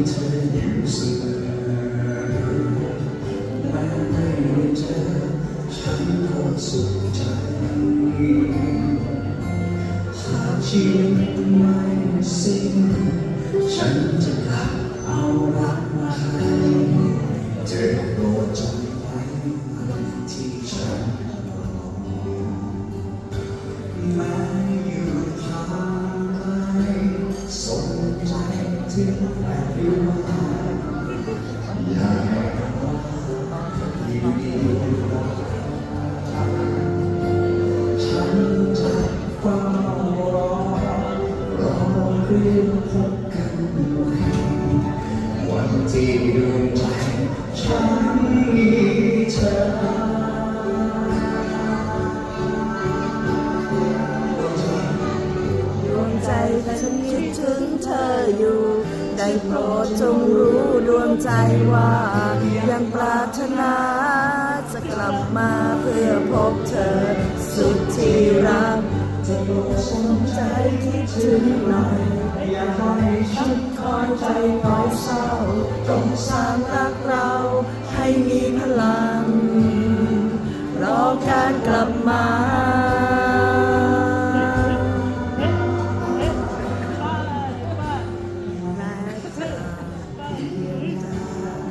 แม้ในวันเจอฉันก็สุขใจหากชีวิตไม่สิ้นฉันจะกลับเอารัก ใจฉันมีเธอดวงใจฉันคิดถึงเธออยู่ โปรดจงรู้ดวงใจว่า ยังปรารถนา จะกลับมาเพื่อพบเธอ สุดที่รักจะโปรดสนใจคิดถึงหน่อยอย่าให้ฉันคอยใจน้อยเศร้าจงสร้างรักเราให้มีพลังรอการกลับมา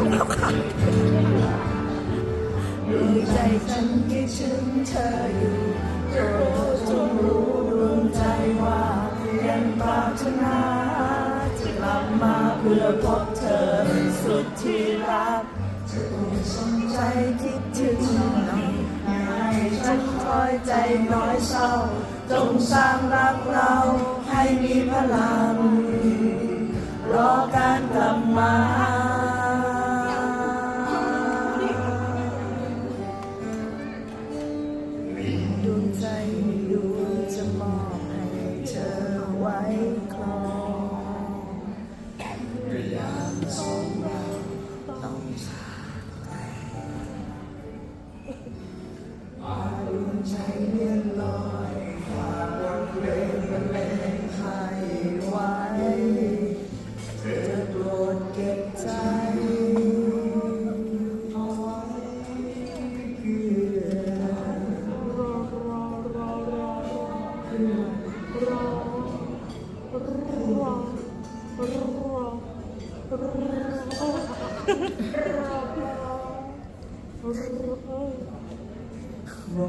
เราแล้วค่ะดวงใจฉันคิดถึงเธออยู่โปรดจงรู้ดวงใจว่ายังปรารถนาจะกลับมาเพื่อพบเธอสุดที่รักจะโปรดสนใจคิดถึงหน่อยอย่าให้ฉันคอยใจน้อยเศร้าจงสร้างรักเราให้มีพลังรอการกลับมา คลองยามสองเราต้องจากไปพาดวงใจเลื่อนลอย รอ